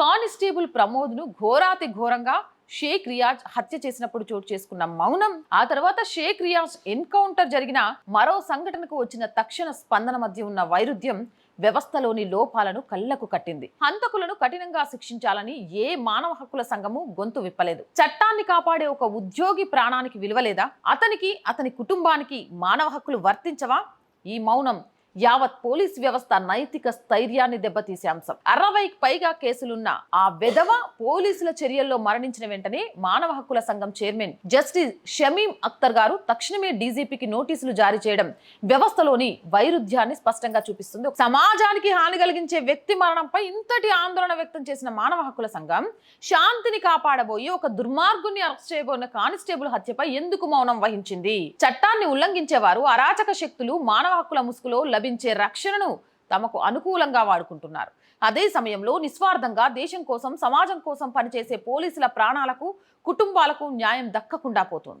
Constable ప్రమోద్ను ఘోరాతి ఘోరంగా షేక్ రియాజ్ హత్య చేసినప్పుడు చోటు చేసుకున్న మౌనం. ఆ తర్వాత షేక్ రియాజ్ ఎన్కౌంటర్ జరిగిన మరో సంఘటనకు వచ్చిన తక్షణ స్పందన మధ్య ఉన్న వైరుధ్యం వ్యవస్థలోని లోపాలను కళ్ళకు కట్టింది. హంతకులను కఠినంగా శిక్షించాలని ఏ మానవ హక్కుల సంఘము గొంతు విప్పలేదు. చట్టాన్ని కాపాడే ఒక ఉద్యోగి ప్రాణానికి విలువలేదా అతనికి అతని కుటుంబానికి మానవ హక్కులు వర్తించవా? ఈ మౌనం యావత్ పోలీస్ వ్యవస్థ నైతిక స్థైర్యాన్ని దెబ్బతీసే అంశం. అరవైకి పైగా కేసులున్న ఆ వెధవ పోలీసుల చర్యల్లో మరణించిన వెంటనే మానవ హక్కుల సంఘం చైర్మన్ జస్టిస్ షమీం అఖ్తర్ గారు తక్షణమే డీజీపీకి నోటీసులు జారీ చేయడం వ్యవస్థలోని వైరుధ్యాన్ని స్పష్టంగా చూపిస్తుంది. సమాజానికి హాని కలిగించే వ్యక్తి మరణంపై ఇంతటి ఆందోళన వ్యక్తం చేసిన మానవ హక్కుల సంఘం శాంతిని కాపాడబోయి ఒక దుర్మార్గుని అరెస్ట్ చేయబోయిన కానిస్టేబుల్ హత్యపై ఎందుకు మౌనం వహించింది? చట్టాన్ని ఉల్లంఘించేవారు అరాచక శక్తులు మానవ హక్కుల ముసుగులో లభి లభించే రక్షణను తమకు అనుకూలంగా వాడుకుంటున్నారు. అదే సమయంలో నిస్వార్థంగా దేశం కోసం సమాజం కోసం పనిచేసే పోలీసుల ప్రాణాలకు కుటుంబాలకు న్యాయం దక్కకుండా పోతుంది.